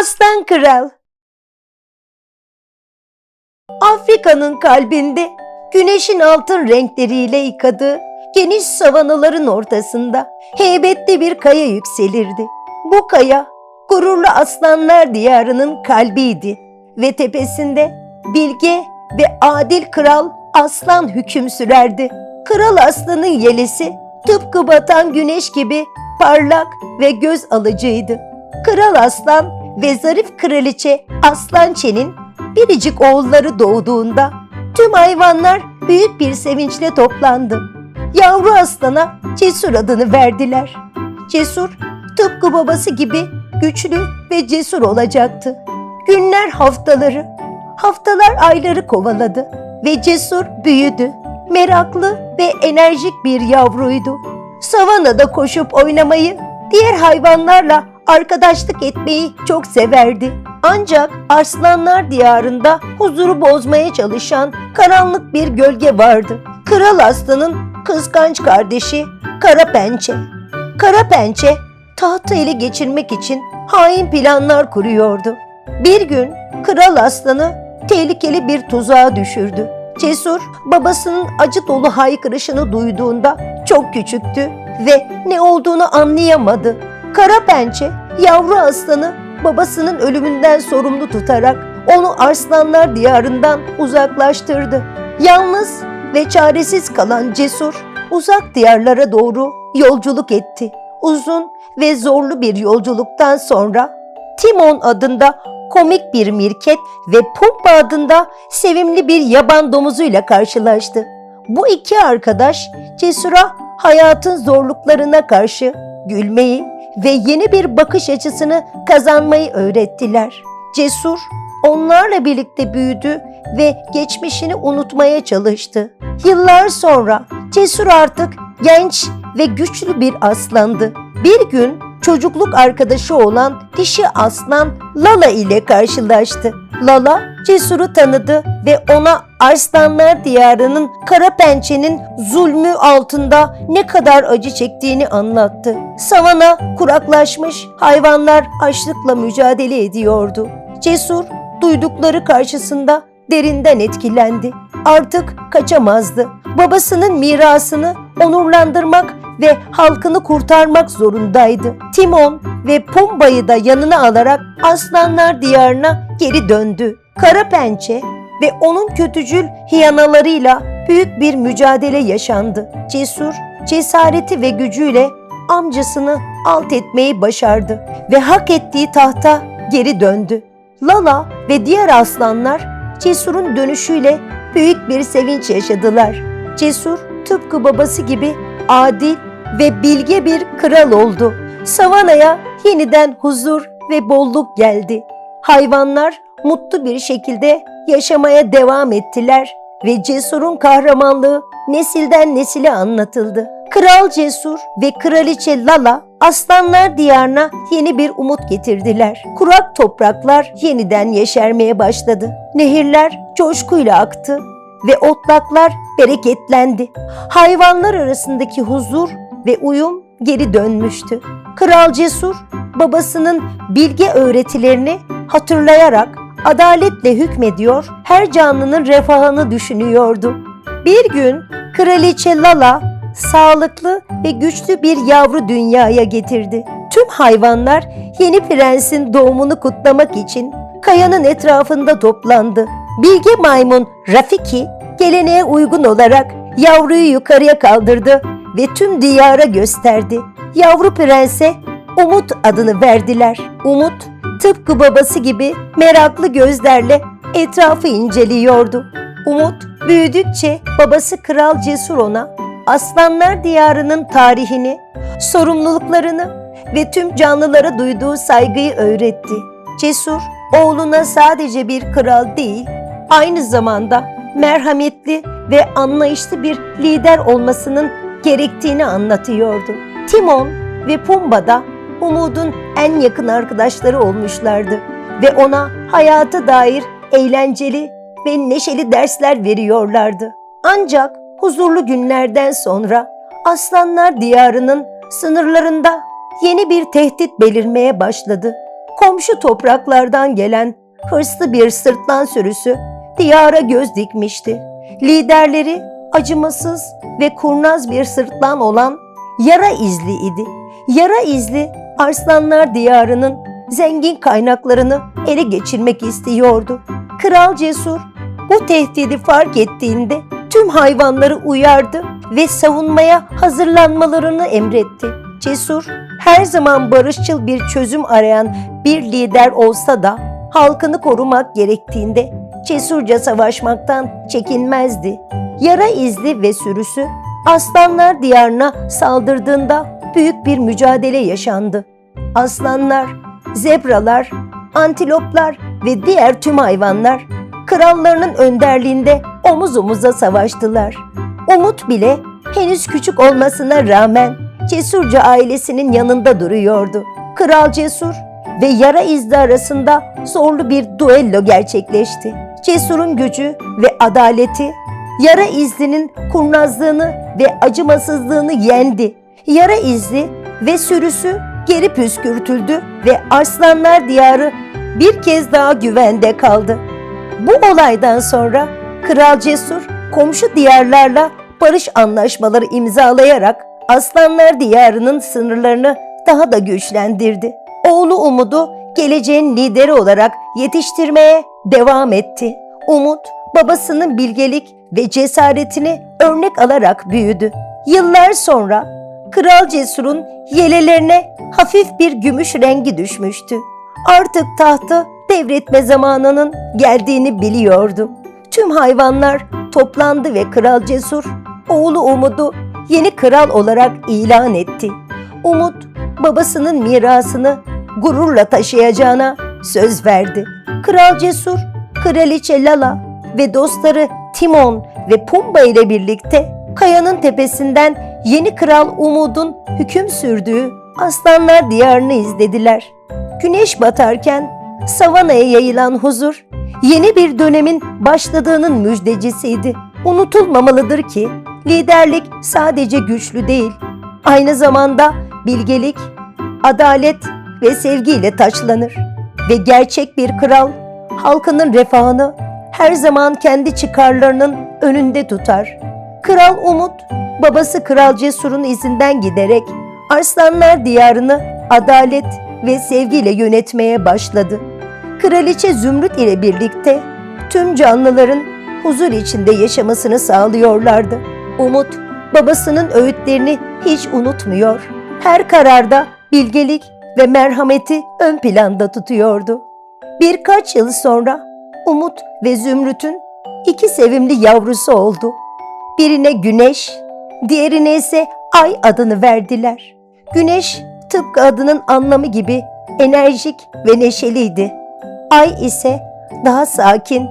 Aslan Kral Afrika'nın kalbinde güneşin altın renkleriyle yıkadığı geniş savanaların ortasında heybetli bir kaya yükselirdi. Bu kaya gururlu aslanlar diyarının kalbiydi ve tepesinde bilge ve adil kral aslan hüküm sürerdi. Kral aslanın yelesi tıpkı batan güneş gibi parlak ve göz alıcıydı. Kral aslan ve zarif kraliçe Aslançe'nin biricik oğulları doğduğunda tüm hayvanlar büyük bir sevinçle toplandı. Yavru aslana Cesur adını verdiler. Cesur tıpkı babası gibi güçlü ve cesur olacaktı. Günler haftaları, haftalar ayları kovaladı ve Cesur büyüdü. Meraklı ve enerjik bir yavruydu. Savanada koşup oynamayı, diğer hayvanlarla arkadaşlık etmeyi çok severdi. Ancak Arslanlar diyarında huzuru bozmaya çalışan karanlık bir gölge vardı. Kral Aslan'ın kıskanç kardeşi Kara Pençe. Kara Pençe tahtı ele geçirmek için hain planlar kuruyordu. Bir gün Kral Aslan'ı tehlikeli bir tuzağa düşürdü. Cesur babasının acı dolu haykırışını duyduğunda çok küçüktü ve ne olduğunu anlayamadı. Kara Pençe yavru aslanı babasının ölümünden sorumlu tutarak onu arslanlar diyarından uzaklaştırdı. Yalnız ve çaresiz kalan Cesur uzak diyarlara doğru yolculuk etti. Uzun ve zorlu bir yolculuktan sonra Timon adında komik bir mirket ve Pumpa adında sevimli bir yaban domuzuyla karşılaştı. Bu iki arkadaş Cesur'a hayatın zorluklarına karşı gülmeyi ve yeni bir bakış açısını kazanmayı öğrettiler. Cesur onlarla birlikte büyüdü ve geçmişini unutmaya çalıştı. Yıllar sonra Cesur artık genç ve güçlü bir aslandı. Bir gün çocukluk arkadaşı olan dişi aslan Lala ile karşılaştı. Lala Cesur'u tanıdı ve ona Arslanlar diyarının kara pençenin zulmü altında ne kadar acı çektiğini anlattı. Savana kuraklaşmış, hayvanlar açlıkla mücadele ediyordu. Cesur duydukları karşısında derinden etkilendi. Artık kaçamazdı. Babasının mirasını onurlandırmak ve halkını kurtarmak zorundaydı. Timon ve Pumba'yı da yanına alarak aslanlar diyarına geri döndü. Kara Pençe ve onun kötücül hiyanalarıyla büyük bir mücadele yaşandı. Cesur, cesareti ve gücüyle amcasını alt etmeyi başardı ve hak ettiği tahta geri döndü. Lala ve diğer aslanlar Cesur'un dönüşüyle büyük bir sevinç yaşadılar. Cesur tıpkı babası gibi adil ve bilge bir kral oldu. Savanaya yeniden huzur ve bolluk geldi. Hayvanlar mutlu bir şekilde yaşamaya devam ettiler ve Cesur'un kahramanlığı nesilden nesile anlatıldı. Kral Cesur ve Kraliçe Lala aslanlar diyarına yeni bir umut getirdiler. Kurak topraklar yeniden yeşermeye başladı. Nehirler coşkuyla aktı ve otlaklar bereketlendi. Hayvanlar arasındaki huzur ve uyum geri dönmüştü. Kral Cesur babasının bilge öğretilerini hatırlayarak adaletle hükmediyor, her canlının refahını düşünüyordu. Bir gün Kraliçe Lala sağlıklı ve güçlü bir yavru dünyaya getirdi. Tüm hayvanlar yeni prensin doğumunu kutlamak için kayanın etrafında toplandı. Bilge maymun Rafiki geleneğe uygun olarak yavruyu yukarıya kaldırdı ve tüm diyara gösterdi. Yavru prense Umut adını verdiler. Umut tıpkı babası gibi meraklı gözlerle etrafı inceliyordu. Umut büyüdükçe babası Kral Cesur ona Aslanlar Diyarı'nın tarihini, sorumluluklarını ve tüm canlılara duyduğu saygıyı öğretti. Cesur, oğluna sadece bir kral değil, aynı zamanda merhametli ve anlayışlı bir lider olmasının gerektiğini anlatıyordu. Timon ve Pumba da Umud'un en yakın arkadaşları olmuşlardı ve ona hayata dair eğlenceli ve neşeli dersler veriyorlardı. Ancak huzurlu günlerden sonra Aslanlar Diyarı'nın sınırlarında yeni bir tehdit belirmeye başladı. komşu topraklardan gelen hırslı bir sırtlan sürüsü diyara göz dikmişti. Liderleri acımasız ve kurnaz bir sırtlan olan Yara İzli idi. Yara İzli Arslanlar Diyarı'nın zengin kaynaklarını ele geçirmek istiyordu. Kral Cesur bu tehdidi fark ettiğinde tüm hayvanları uyardı ve savunmaya hazırlanmalarını emretti. Cesur her zaman barışçıl bir çözüm arayan bir lider olsa da halkını korumak gerektiğinde cesurca savaşmaktan çekinmezdi. Yara izli ve sürüsü aslanlar diyarına saldırdığında büyük bir mücadele yaşandı. Aslanlar, zebralar, antiloplar ve diğer tüm hayvanlar krallarının önderliğinde omuz omuza savaştılar. Umut bile henüz küçük olmasına rağmen cesurca ailesinin yanında duruyordu. Kral Cesur ve Yara İzli arasında zorlu bir duello gerçekleşti. Cesur'un gücü ve adaleti Yara İzli'nin kurnazlığını ve acımasızlığını yendi. Yara İzli ve sürüsü geri püskürtüldü ve Arslanlar Diyarı bir kez daha güvende kaldı. Bu olaydan sonra Kral Cesur komşu diyarlarla barış anlaşmaları imzalayarak Aslanlar Diyarı'nın sınırlarını daha da güçlendirdi. Oğlu Umud'u geleceğin lideri olarak yetiştirmeye devam etti. Umut babasının bilgelik ve cesaretini örnek alarak büyüdü. Yıllar sonra Kral Cesur'un yelelerine hafif bir gümüş rengi düşmüştü. Artık tahtı devretme zamanının geldiğini biliyordu. Tüm hayvanlar toplandı ve Kral Cesur oğlu Umud'u yeni kral olarak ilan etti. Umut babasının mirasını gururla taşıyacağına söz verdi. Kral Cesur, Kraliçe Lala ve dostları Timon ve Pumba ile birlikte kayanın tepesinden yeni kral Umud'un hüküm sürdüğü Aslanlar Diyarı'nı izlediler. Güneş batarken savanaya yayılan huzur yeni bir dönemin başladığının müjdecisiydi. Unutulmamalıdır ki liderlik sadece güçlü değil, aynı zamanda bilgelik, adalet ve sevgiyle taçlanır. Ve gerçek bir kral halkının refahını her zaman kendi çıkarlarının önünde tutar. Kral Umut, babası Kral Cesur'un izinden giderek Arslanlar Diyarı'nı adalet ve sevgiyle yönetmeye başladı. Kraliçe Zümrüt ile birlikte tüm canlıların huzur içinde yaşamasını sağlıyorlardı. Umut, babasının öğütlerini hiç unutmuyor. Her kararda bilgelik ve merhameti ön planda tutuyordu. Birkaç yıl sonra Umut ve Zümrüt'ün iki sevimli yavrusu oldu. Birine Güneş, diğerine ise Ay adını verdiler. Güneş tıpkı adının anlamı gibi enerjik ve neşeliydi. Ay ise daha sakin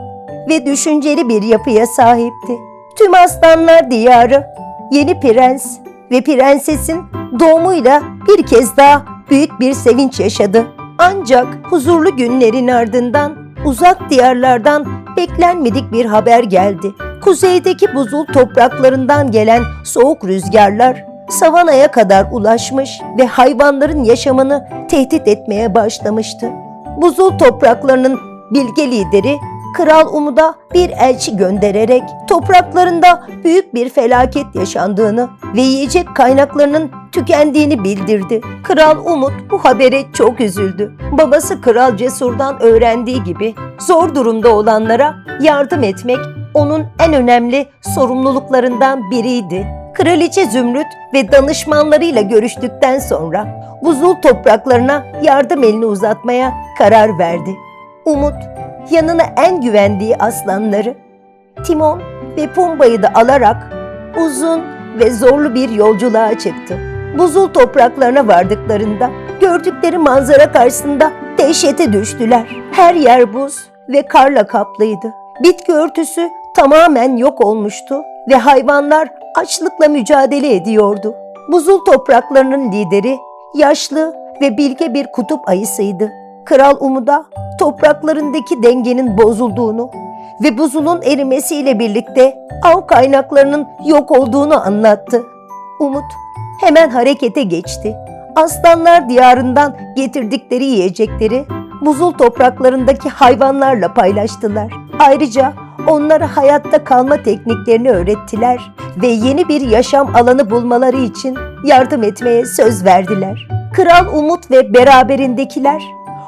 ve düşünceli bir yapıya sahipti. Tüm aslanlar diyarı yeni prens ve prensesin doğumuyla bir kez daha büyük bir sevinç yaşadı. Ancak huzurlu günlerin ardından uzak diyarlardan beklenmedik bir haber geldi. Kuzeydeki buzul topraklarından gelen soğuk rüzgarlar savanaya kadar ulaşmış ve hayvanların yaşamını tehdit etmeye başlamıştı. Buzul topraklarının bilge lideri Kral Umud'a bir elçi göndererek topraklarında büyük bir felaket yaşandığını ve yiyecek kaynaklarının tükendiğini bildirdi. Kral Umut bu habere çok üzüldü. Babası Kral Cesur'dan öğrendiği gibi zor durumda olanlara yardım etmek onun en önemli sorumluluklarından biriydi. Kraliçe Zümrüt ve danışmanlarıyla görüştükten sonra buzul topraklarına yardım elini uzatmaya karar verdi. Umut yanına en güvendiği aslanları Timon ve Pumba'yı da alarak uzun ve zorlu bir yolculuğa çıktı. Buzul topraklarına vardıklarında gördükleri manzara karşısında dehşete düştüler. Her yer buz ve karla kaplıydı. Bitki örtüsü tamamen yok olmuştu ve hayvanlar açlıkla mücadele ediyordu. Buzul topraklarının lideri yaşlı ve bilge bir kutup ayısıydı. Kral Umud'a topraklarındaki dengenin bozulduğunu ve buzulun erimesiyle birlikte av kaynaklarının yok olduğunu anlattı. Umut hemen harekete geçti. Aslanlar diyarından getirdikleri yiyecekleri buzul topraklarındaki hayvanlarla paylaştılar. Ayrıca onlara hayatta kalma tekniklerini öğrettiler ve yeni bir yaşam alanı bulmaları için yardım etmeye söz verdiler. Kral Umut ve beraberindekiler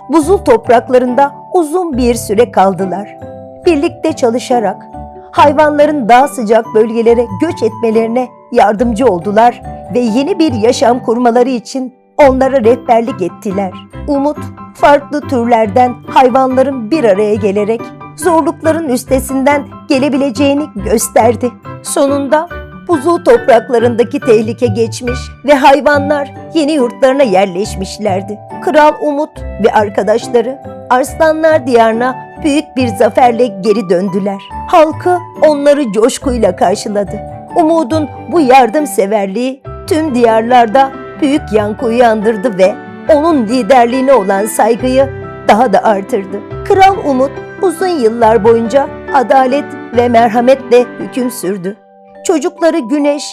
buzul topraklarında uzun bir süre kaldılar. Birlikte çalışarak hayvanların daha sıcak bölgelere göç etmelerine yardımcı oldular ve yeni bir yaşam kurmaları için onlara rehberlik ettiler. Umut, farklı türlerden hayvanların bir araya gelerek zorlukların üstesinden gelebileceğini gösterdi. Sonunda buzul topraklarındaki tehlike geçmiş ve hayvanlar yeni yurtlarına yerleşmişlerdi. Kral Umut ve arkadaşları Arslanlar Diyarı'na büyük bir zaferle geri döndüler. Halkı onları coşkuyla karşıladı. Umud'un bu yardımseverliği tüm diyarlarda büyük yankı uyandırdı ve onun liderliğine olan saygıyı daha da artırdı. Kral Umut uzun yıllar boyunca adalet ve merhametle hüküm sürdü. Çocukları Güneş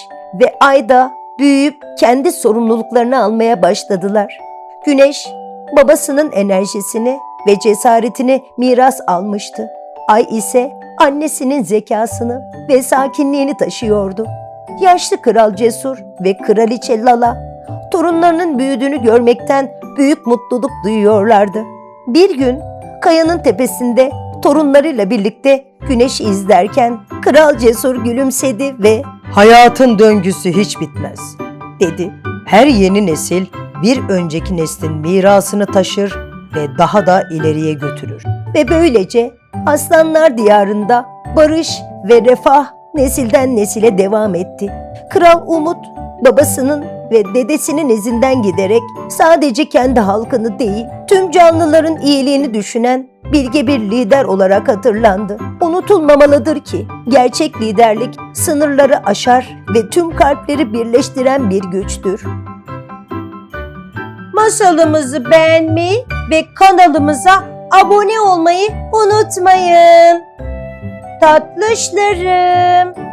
ve Ayda büyüyüp kendi sorumluluklarını almaya başladılar. Güneş babasının enerjisini ve cesaretini miras almıştı. Ay ise annesinin zekasını ve sakinliğini taşıyordu. Yaşlı kral Cesur ve kraliçe Lala torunlarının büyüdüğünü görmekten büyük mutluluk duyuyorlardı. Bir gün kayanın tepesinde torunlarıyla birlikte güneşi izlerken kral Cesur gülümsedi ve Hayatın döngüsü hiç bitmez, dedi. Her yeni nesil bir önceki neslin mirasını taşır ve daha da ileriye götürür. ve böylece Aslanlar Diyarı'nda barış ve refah nesilden nesile devam etti. Kral Umut babasının ve dedesinin izinden giderek sadece kendi halkını değil, tüm canlıların iyiliğini düşünen bilge bir lider olarak hatırlandı. Unutulmamalıdır ki gerçek liderlik sınırları aşar ve tüm kalpleri birleştiren bir güçtür. Masalımızı beğenmeyi ve kanalımıza abone olmayı unutmayın. Tatlışlarım.